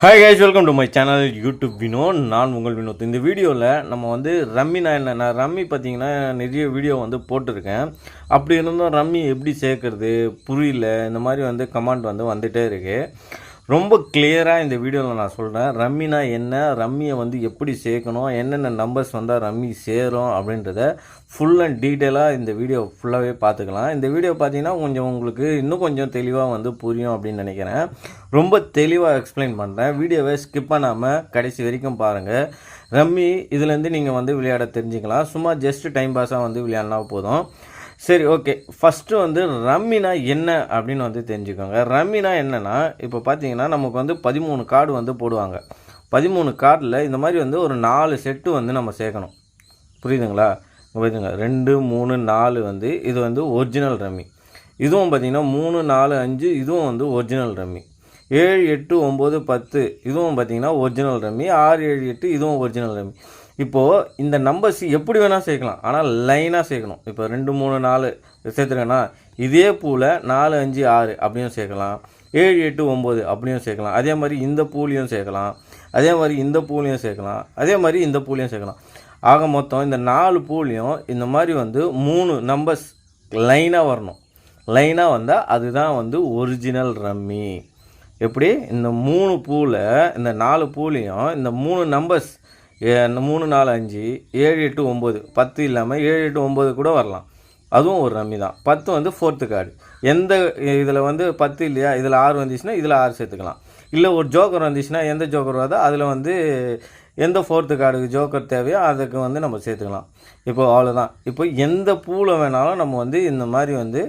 Hi guys welcome to my channel YouTube Vinod நான் உங்கள் வினோத் இந்த வீடியோவில் நம்ம வந்து ரம்மினா என்ன நான் ரம்மி பார்த்தீங்கன்னா நிறைய வீடியோ வந்து போட்டிருக்கேன். அப்படி இருந்தும் ரம்மி எப்படி சேர்க்குறது புரியல இந்த மாதிரி வந்து கமெண்ட் வந்து வந்துகிட்டே இருக்குது ரொம்ப கிளியராக இந்த வீடியோவில் நான் சொல்கிறேன் ரம்மினா என்ன? ரம்மியை வந்து எப்படி சேர்க்கணும்? என்னென்ன நம்பர்ஸ் வந்தால் ரம்மி சேரும்? அப்படின்றத ஃபுல் அண்ட் டீட்டெயிலாக இந்த வீடியோ ஃபுல்லாகவே பார்த்துக்கலாம். இந்த வீடியோ பார்த்தீங்கன்னா கொஞ்சம் உங்களுக்கு இன்னும் கொஞ்சம் தெளிவாக வந்து புரியும் அப்படின்னு நினைக்கிறேன். ரொம்ப தெளிவாக எக்ஸ்பிளைன் பண்ணுறேன் வீடியோவை ஸ்கிப் பண்ணாமல் கடைசி வரைக்கும் பாருங்கள் ரம்மி இதுலேருந்து நீங்கள் வந்து விளையாட தெரிஞ்சுக்கலாம். சும்மா ஜஸ்ட் டைம் பாஸாக வந்து விளையாடினா போதும். சரி ஓகே ஃபஸ்ட்டு வந்து ரம்மினா என்ன அப்படின்னு வந்து தெரிஞ்சுக்கோங்க. ரம்மினா என்னென்னா இப்போ பார்த்தீங்கன்னா நமக்கு வந்து பதிமூணு கார்டு வந்து போடுவாங்க. பதிமூணு கார்டில் இந்த மாதிரி வந்து ஒரு நாலு செட்டு வந்து நம்ம சேர்க்கணும். புரியுதுங்களா? புரியுதுங்க ரெண்டு மூணு நாலு வந்து இது வந்து ஒரிஜினல் ரம்மி. இதுவும் பார்த்தீங்கன்னா மூணு நாலு அஞ்சு இதுவும் வந்து ஒரிஜினல் ரம்மி. ஏழு எட்டு ஒம்பது பத்து இதுவும் பார்த்தீங்கன்னா ஒரிஜினல் ரம்மி. ஆறு ஏழு எட்டு இதுவும் ஒரிஜினல் ரம்மி. இப்போது இந்த நம்பர்ஸ் எப்படி வேணால் சேர்க்கலாம். ஆனால் லைனாக சேர்க்கணும். இப்போ ரெண்டு மூணு நாலு சேர்த்துருக்கேன்னா இதே பூவில் நாலு அஞ்சு ஆறு அப்படியும் சேர்க்கலாம். ஏழு எட்டு ஒம்பது அப்படியும் சேர்க்கலாம். அதே மாதிரி இந்த பூலையும் சேர்க்கலாம். அதே மாதிரி இந்த பூலையும் சேர்க்கலாம். அதே மாதிரி இந்த பூலையும் சேர்க்கலாம். ஆக மொத்தம் இந்த நாலு பூலையும் இந்த மாதிரி வந்து மூணு நம்பர்ஸ் லைனாக வரணும். லைனாக வந்தால் அதுதான் வந்து ஒரிஜினல் ரம்மி எப்படி? இந்த மூணு பூவில் இந்த நாலு பூலையும் இந்த மூணு நம்பர்ஸ் மூணு நாலு அஞ்சு ஏழு எட்டு ஒம்பது. பத்து இல்லாமல் ஏழு எட்டு ஒம்பது கூட வரலாம். அதுவும் ஒரு ரம்மி தான். பத்து வந்து ஃபோர்த்து கார்டு எந்த இதில் வந்து பத்து இல்லையா? இதில் ஆறு வந்துச்சுன்னா இதில் ஆறு சேர்த்துக்கலாம். இல்லை ஒரு ஜோக்கர் வந்துச்சுன்னா எந்த ஜோக்கர் வருதோ அதில் வந்து எந்த ஃபோர்த்து கார்டுக்கு ஜோக்கர் தேவையோ அதுக்கு வந்து நம்ம சேர்த்துக்கலாம். இப்போ அவ்வளோதான் இப்போ எந்த பூவில் வேணாலும் நம்ம வந்து இந்த மாதிரி வந்து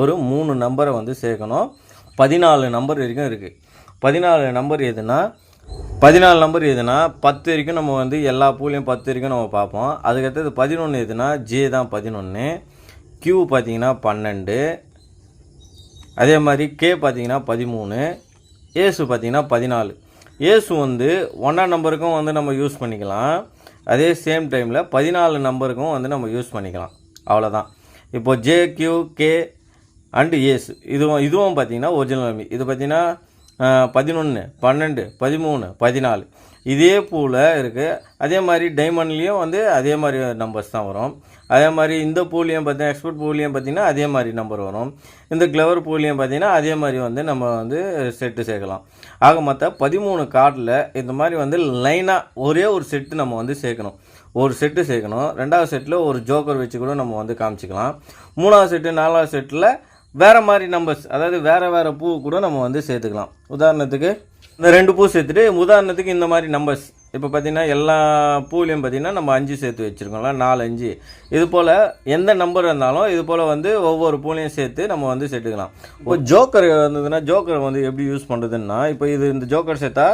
ஒரு மூணு நம்பரை வந்து சேர்க்கணும். பதினாலு நம்பர் வரைக்கும் இருக்குது பதினாலு நம்பர் எதுனா பதினாலு நம்பர் எதுனா பத்து வரைக்கும் நம்ம வந்து எல்லா பூலையும் பத்து வரைக்கும் நம்ம பார்ப்போம். அதுக்கடுத்தது பதினொன்று எதுனா ஜே தான் பதினொன்று கியூ பார்த்தீங்கன்னா பன்னெண்டு. அதே மாதிரி கே பார்த்தீங்கன்னா பதிமூணு. ஏசு பார்த்தீங்கன்னா பதினாலு. ஏசு வந்து ஒன்றாம் நம்பருக்கும் வந்து நம்ம யூஸ் பண்ணிக்கலாம். அதே சேம் டைமில் பதினாலு நம்பருக்கும் வந்து நம்ம யூஸ் பண்ணிக்கலாம். அவ்வளோதான் இப்போ J Q K and ace இதுவும் இதுவும் பார்த்தீங்கன்னா ஒரிஜினல் இது பார்த்தீங்கன்னா பதினொன்று பன்னெண்டு பதிமூணு பதினாலு. இதே பூவில் இருக்குது அதே மாதிரி டைமண்ட்லேயும் வந்து அதே மாதிரி நம்பர்ஸ் தான் வரும். அதே மாதிரி இந்த பூலையும் பார்த்தீங்கன்னா எக்ஸ்போர்ட் பூலையும் பார்த்தீங்கன்னா அதே மாதிரி நம்பர் வரும். இந்த கிளவர் பூலையும் பார்த்தீங்கன்னா அதே மாதிரி வந்து நம்ம வந்து செட்டு சேர்க்கலாம். ஆக மொத்தம் பதிமூணு கார்டில் இந்த மாதிரி வந்து லைனாக ஒரே ஒரு செட்டு நம்ம வந்து சேர்க்கணும். ஒரு செட்டு சேர்க்கணும். ரெண்டாவது செட்டில் ஒரு ஜோக்கர் வச்சு கூட நம்ம வந்து காமிச்சிக்கலாம். மூணாவது செட்டு நாலாவது செட்டில் வேறு மாதிரி நம்பர்ஸ் அதாவது வேறு வேறு பூ கூட நம்ம வந்து சேர்த்துக்கலாம். உதாரணத்துக்கு இந்த ரெண்டு பூ சேர்த்துட்டு உதாரணத்துக்கு இந்த மாதிரி நம்பர்ஸ் இப்போ பார்த்தீங்கன்னா எல்லா பூலையும் பார்த்தீங்கன்னா நம்ம அஞ்சு சேர்த்து வச்சுருக்கோம்ல நாலு அஞ்சு. இது போல் எந்த நம்பர் இருந்தாலும் இது போல் வந்து ஒவ்வொரு பூலையும் சேர்த்து நம்ம வந்து சேர்த்துக்கலாம். இப்போ ஜோக்கர் வந்ததுன்னா ஜோக்கர் வந்து எப்படி யூஸ் பண்ணுறதுன்னா இப்போ இது இந்த ஜோக்கர் சேர்த்தா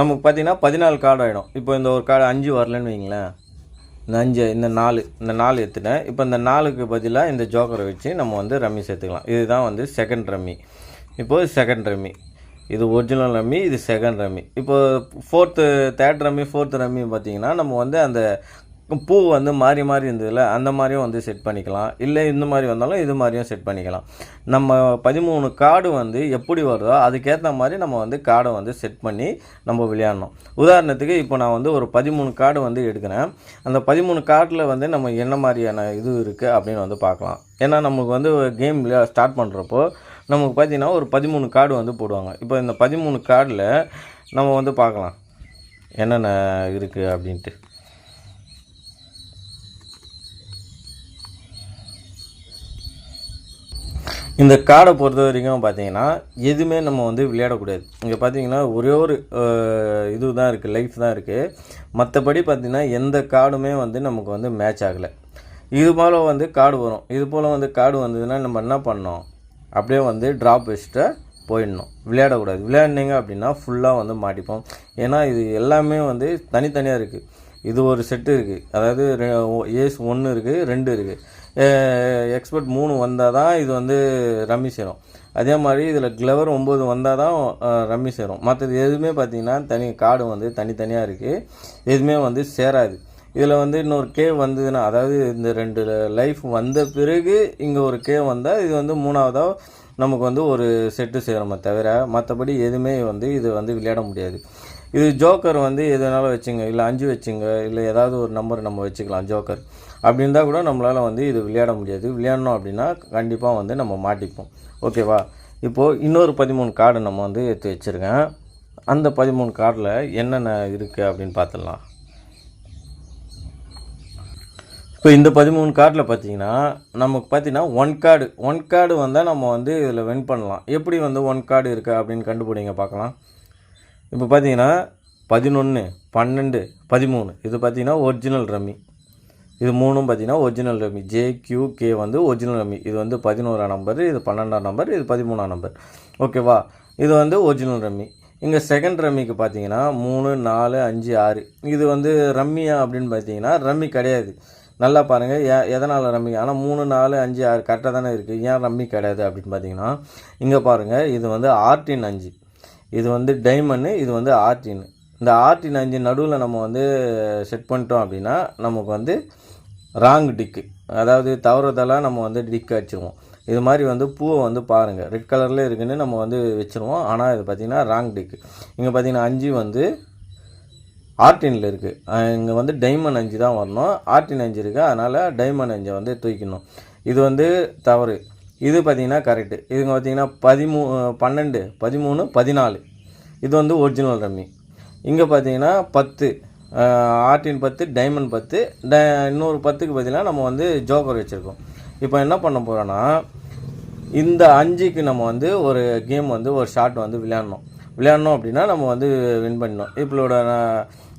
நமக்கு பார்த்தீங்கன்னா பதினாலு கார்டு ஆகிடும் இப்போ இந்த ஒரு கார்டு அஞ்சு வரலன்னு வைங்களேன். இந்த அஞ்சு இந்த நாலு இந்த நாலு எடுத்துட்டேன் இப்போ இந்த நாலுக்கு பதிலாக இந்த ஜோக்கரை வச்சு நம்ம வந்து ரம்மி சேர்த்துக்கலாம். இதுதான் வந்து செகண்ட் ரம்மி. இப்போது செகண்ட் ரம்மி. இது ஒரிஜினல் ரம்மி இது செகண்ட் ரம்மி. இப்போ fourth third rummy fourth rummy பார்த்தீங்கன்னா நம்ம வந்து அந்த பூ வந்து மாறி மாறி இருந்ததில்ல அந்த மாதிரியும் வந்து செட் பண்ணிக்கலாம். இல்லை இந்த மாதிரி வந்தாலும் இது மாதிரியும் செட் பண்ணிக்கலாம். நம்ம பதிமூணு கார்டு வந்து எப்படி வருதோ அதுக்கேற்ற மாதிரி நம்ம வந்து கார்டை வந்து செட் பண்ணி நம்ம விளையாடணும். உதாரணத்துக்கு இப்போ நான் வந்து ஒரு பதிமூணு கார்டு வந்து எடுக்கிறேன். அந்த பதிமூணு கார்டில் வந்து நம்ம என்ன மாதிரியான இது இருக்குது அப்படின்னு வந்து பார்க்கலாம். ஏன்னா நமக்கு வந்து கேம் ஸ்டார்ட் பண்ணுறப்போ நமக்கு பார்த்தீங்கன்னா ஒரு பதிமூணு கார்டு வந்து போடுவாங்க. இப்போ இந்த பதிமூணு கார்டில் நம்ம வந்து பார்க்கலாம். என்னென்ன இருக்குது அப்படின்ட்டு. இந்த கார்டை பொறுத்த வரைக்கும் பார்த்தீங்கன்னா எதுவுமே நம்ம வந்து விளையாடக்கூடாது. இங்கே பார்த்தீங்கன்னா ஒரே ஒரு இது தான் இருக்குது லைஃப் தான் இருக்குது மற்றபடி பார்த்தீங்கன்னா எந்த கார்டுமே வந்து நமக்கு வந்து மேட்ச் ஆகலை. இது போல் வந்து கார்டு வரும். இது போல் வந்து கார்டு வந்ததுன்னா நம்ம என்ன பண்ணோம் அப்படியே வந்து ட்ராப் வச்சுட்டு போயிடணும். விளையாடக்கூடாது. விளையாடினீங்க அப்படின்னா ஃபுல்லாக வந்து மாட்டிப்போம். ஏன்னா இது எல்லாமே வந்து தனித்தனியாக இருக்குது இது ஒரு செட்டு இருக்குது அதாவது ஏஸ் ஒன்று இருக்குது ரெண்டு இருக்குது எக்ஸ்பர்ட் மூணு வந்தால் தான் இது வந்து ரம்மி சேரும். அதே மாதிரி இதில் கிளவர் ஒம்பது வந்தால் தான் ரம்மி சேரும். மற்றது எதுவுமே பார்த்திங்கன்னா தனி காடு வந்து தனித்தனியாக இருக்குது எதுவுமே வந்து சேராது. இதில் வந்து இன்னொரு கே வந்ததுன்னா அதாவது இந்த ரெண்டு லைஃப் வந்த பிறகு இங்கே ஒரு கே வந்தால் இது வந்து மூணாவதாக நமக்கு வந்து ஒரு செட்டு சேருமே தவிர மற்றபடி எதுவுமே வந்து இது வந்து விளையாட முடியாது. இது ஜோக்கர் வந்து எதுனாலும் வச்சுங்க இல்லை அஞ்சு வச்சுங்க இல்லை ஏதாவது ஒரு நம்பர் நம்ம வச்சுக்கலாம் ஜோக்கர் அப்படி இருந்தால் கூட நம்மளால் வந்து இது விளையாட முடியாது. விளையாடணும் அப்படின்னா கண்டிப்பாக வந்து நம்ம மாட்டிப்போம். ஓகேவா இப்போது இன்னொரு பதிமூணு கார்டு நம்ம வந்து எடுத்து வச்சுருக்கேன். அந்த பதிமூணு கார்டில் என்னென்ன இருக்குது அப்படின்னு பார்த்துடலாம் இப்போ இந்த பதிமூணு கார்டில் பார்த்தீங்கன்னா நமக்கு பார்த்தீங்கன்னா ஒன் கார்டு ஒன் கார்டு வந்தால் நம்ம வந்து இதில் வின் பண்ணலாம். எப்படி வந்து ஒன் கார்டு இருக்குது அப்படின்னு கண்டுபிடிங்க பார்க்கலாம் இப்போ பார்த்தீங்கன்னா பதினொன்று பன்னெண்டு பதிமூணு. இது பார்த்தீங்கன்னா ஒரிஜினல் ரம்மி. இது மூணும் பார்த்தீங்கன்னா original rummy J Q K வந்து ஒரிஜினல் ரம்மி இது வந்து பதினோராம் நம்பர் இது பன்னெண்டாம் நம்பர் இது பதிமூணாம் நம்பர் ஓகேவா இது வந்து ஒரிஜினல் ரம்மி இங்கே செகண்ட் ரம்மிக்கு பார்த்தீங்கன்னா மூணு நாலு அஞ்சு ஆறு. இது வந்து ரம்மியா அப்படின்னு பார்த்தீங்கன்னா ரம்மி கிடையாது. நல்லா பாருங்கள் ஏ எதனால் ரம்மி ஆனால் மூணு நாலு அஞ்சு ஆறு கரெக்டாக தானே இருக்குது ஏன் ரம்மி கிடையாது அப்படின்னு பார்த்தீங்கன்னா இங்கே பாருங்கள் இது வந்து ஆர்டின் அஞ்சு. இது வந்து டைமண்டு இது வந்து ஆர்டின் இந்த ஆர்டின் அஞ்சு நடுவில் நம்ம வந்து செட் பண்ணிட்டோம் அப்படின்னா நமக்கு வந்து ராங் டிக்கு அதாவது தவறுதலாக நம்ம வந்து டிக் அடிச்சிருவோம். இது மாதிரி வந்து பூவை வந்து பாருங்கள் ரெட் கலரில் இருக்குன்னு நம்ம வந்து வச்சுருவோம். ஆனால் இது பார்த்திங்கன்னா ராங் டிக்கு இங்கே பார்த்தீங்கன்னா அஞ்சு வந்து ஆர்டினில் இருக்குது இங்கே வந்து டைமண்ட் அஞ்சு தான் வரணும். ஆர்டின் அஞ்சு இருக்குது அதனால் டைமண்ட் அஞ்சை வந்து தூக்கணும் இது வந்து தவறு. இது பார்த்திங்கன்னா கரெக்டு இதுங்க பார்த்திங்கன்னா பதிமூ பன்னெண்டு பதிமூணு பதினாலு. இது வந்து ஒரிஜினல் ரம்மி. இங்கே பார்த்தீங்கன்னா பத்து ஆர்டின் பத்து டைமண்ட் பத்து ட இன்னொரு பத்துக்கு பார்த்தீங்கன்னா நம்ம வந்து ஜோக்கர் வச்சுருக்கோம். இப்போ என்ன பண்ண போகிறோன்னா இந்த அஞ்சுக்கு நம்ம வந்து ஒரு கேம் வந்து ஒரு ஷாட் வந்து விளையாடணும். விளையாடணும் அப்படின்னா நம்ம வந்து வின் பண்ணணும். இப்பளோட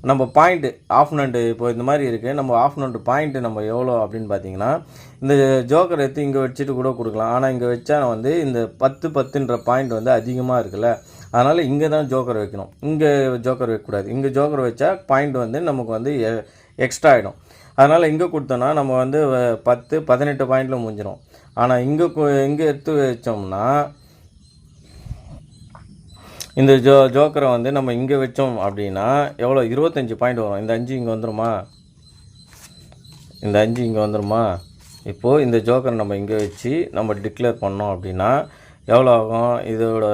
நம்ம பாயிண்ட்டு ஆஃப் நண்டு இப்போ இந்த மாதிரி இருக்குது நம்ம ஆஃப் நண்டு பாயிண்ட்டு நம்ம எவ்வளோ அப்படின்னு பார்த்தீங்கன்னா இந்த ஜோக்கர் எடுத்து இங்கே வச்சுட்டு கூட கொடுக்கலாம். ஆனால் இங்கே வச்சா வந்து இந்த பத்து பத்துன்ற பாயிண்ட் வந்து அதிகமாக இருக்குல்ல. அதனால் இங்கே தான் ஜோக்கர் வைக்கணும். இங்கே ஜோக்கர் வைக்கக்கூடாது. இங்கே ஜோக்கர் வச்சா பாயிண்ட் வந்து நமக்கு வந்து எக்ஸ்ட்ரா ஆகிடும் அதனால் இங்கே கொடுத்தோன்னா நம்ம வந்து வ- பத்து பதினெட்டு பாயிண்டில் முடிஞ்சிடும் ஆனால் இங்கே இங்கே எடுத்து வச்சோம்னா இந்த ஜோ ஜோக்கரை வந்து நம்ம இங்கே வச்சோம் அப்படின்னா எவ்வளோ? இருபத்தஞ்சி பாயிண்ட் வரும். இந்த அஞ்சு இங்கே வந்துருமா? இந்த அஞ்சு இங்கே வந்துருமா? இப்போது இந்த ஜோக்கரை நம்ம இங்கே வச்சு நம்ம டிக்ளேர் பண்ணோம் அப்படின்னா எவ்வளோ ஆகும்? இதோட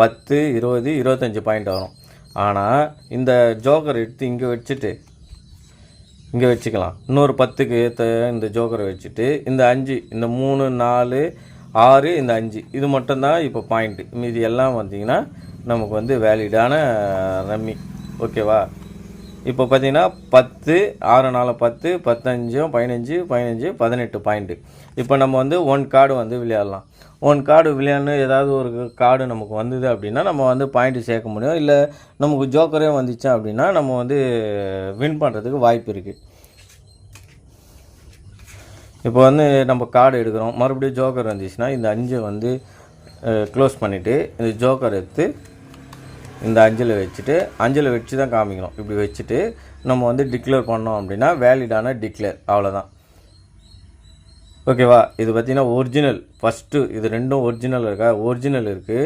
பத்து இருபது இருபத்தஞ்சி பாயிண்ட் வரும். ஆனால் இந்த ஜோக்கர் எடுத்து இங்கே வச்சுட்டு இங்கே வச்சுக்கலாம். இன்னொரு பத்துக்கு ஏற்ற இந்த ஜோக்கரை வச்சுட்டு இந்த அஞ்சு இந்த மூணு நாலு ஆறு இந்த அஞ்சு. இது மட்டும்தான் இப்போ பாயிண்ட்டு மீதி எல்லாம் பார்த்தீங்கன்னா நமக்கு வந்து வேலிடான ரம்மி. ஓகேவா இப்போ பார்த்தீங்கன்னா பத்து ஆறு நாலு பத்து பத்தஞ்சும் பதினஞ்சு பதினஞ்சு பதினெட்டு பாயிண்ட்டு இப்போ நம்ம வந்து ஒன் கார்டு வந்து விளையாடலாம். ஒன் கார்டு விளையாடணும். ஏதாவது ஒரு கார்டு நமக்கு வந்தது அப்படின்னா நம்ம வந்து பாயிண்ட்டு சேர்க்க முடியும். இல்லை நமக்கு ஜோக்கரே வந்துச்சு அப்படின்னா நம்ம வந்து வின் பண்ணுறதுக்கு வாய்ப்பு இருக்குது இப்போ வந்து நம்ம கார்டு எடுக்கிறோம். மறுபடியும் ஜோக்கர் வந்துச்சுன்னா இந்த அஞ்சை வந்து க்ளோஸ் பண்ணிவிட்டு இந்த ஜோக்கர் எடுத்து இந்த அஞ்சலை வச்சுட்டு அஞ்சலை வச்சு தான் காமிக்கணும். இப்படி வச்சுட்டு நம்ம வந்து டிக்ளேர் பண்ணோம் அப்படின்னா வேலிடான டிக்ளேர் அவ்வளோதான் ஓகேவா இது பார்த்தீங்கன்னா ஒரிஜினல் ஃபஸ்ட்டு இது ரெண்டும் ஒரிஜினல் இருக்கா? ஒரிஜினல் இருக்குது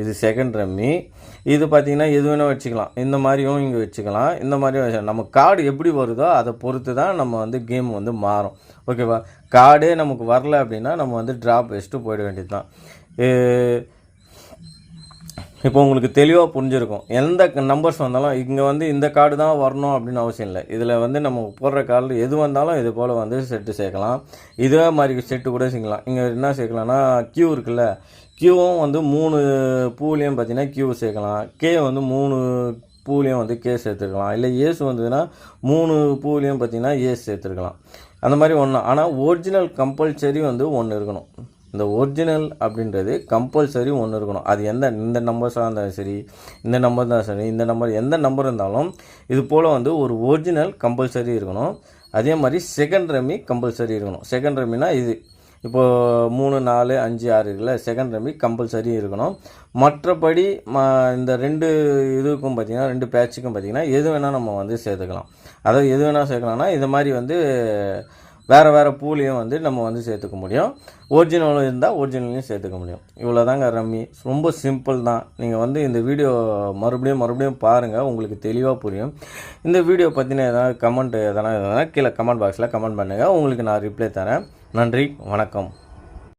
இது செகண்ட் ரம்மி. இது பார்த்திங்கன்னா எது வேணால் வச்சுக்கலாம். இந்த மாதிரியும் இங்கே வச்சுக்கலாம். இந்த மாதிரியும் வச்சுக்கலாம் நம்ம கார்டு எப்படி வருதோ அதை பொறுத்து தான் நம்ம வந்து கேம் வந்து மாறும். ஓகேவா கார்டே நமக்கு வரல அப்படின்னா நம்ம வந்து ட்ராப் வச்சுட்டு போயிட வேண்டியது தான் இப்போ உங்களுக்கு தெளிவாக புரிஞ்சிருக்கும். எந்த நம்பர்ஸ் வந்தாலும் இங்கே வந்து இந்த கார்டு தான் வரணும் அப்படின்னு அவசியம் இல்லை. இதில் வந்து நம்ம போடுற கார்டில் எது வந்தாலும் இது போல் வந்து செட்டு சேர்க்கலாம். இதே மாதிரி செட்டு கூட சேர்க்கலாம். இங்கே என்ன சேர்க்கலாம்னா கியூ இருக்குல்ல. கியூவும் வந்து மூணு பூலையும் பார்த்தீங்கன்னா கியூ சேர்க்கலாம். கே வந்து மூணு பூலையும் வந்து கே சேர்த்துக்கலாம் இல்லை ஏசு வந்ததுன்னா மூணு பூலையும் பார்த்தீங்கன்னா ஏசு சேர்த்துருக்கலாம். அந்த மாதிரி ஒன்று ஆனால் ஒரிஜினல் கம்பல்சரி வந்து ஒன்று இருக்கணும். இந்த ஒரிஜினல் அப்படின்றது கம்பல்சரி ஒன்று இருக்கணும். அது எந்த இந்த நம்பர்ஸாக இருந்தாலும் சரி இந்த நம்பர் தான் சரி இந்த நம்பர் எந்த நம்பர் இருந்தாலும் இது போல் வந்து ஒரு ஒரிஜினல் கம்பல்சரி இருக்கணும். அதே மாதிரி செகண்ட் ரம்மி கம்பல்சரி இருக்கணும். செகண்ட் ரம்மினா இது. இப்போது மூணு நாலு அஞ்சு ஆறு இருக்குல்ல செகண்ட் ரம்மி கம்பல்சரி இருக்கணும். மற்றபடி ம இந்த ரெண்டு இதுக்கும் பார்த்திங்கன்னா ரெண்டு பேட்சுக்கும் பார்த்திங்கன்னா எது வேணால் நம்ம வந்து சேர்த்துக்கலாம். அதாவது எது வேணால் சேர்க்கலாம்னா இது மாதிரி வந்து வேறு வேறு பூலையும் வந்து நம்ம வந்து சேர்த்துக்க முடியும். ஒரிஜினலும் இருந்தால் ஒரிஜினலையும் சேர்த்துக்க முடியும். இவ்வளோ தாங்க ரம்மி. ரொம்ப சிம்பிள் தான். நீங்கள் வந்து இந்த வீடியோ மறுபடியும் மறுபடியும் பாருங்கள் உங்களுக்கு தெளிவாக புரியும். இந்த வீடியோ பற்றின எதனா கமெண்ட் எதனா எதனா கீழே கமெண்ட் பாக்ஸில் கமெண்ட் பண்ணுங்கள் உங்களுக்கு நான் ரிப்ளை தரேன். நன்றி. வணக்கம்.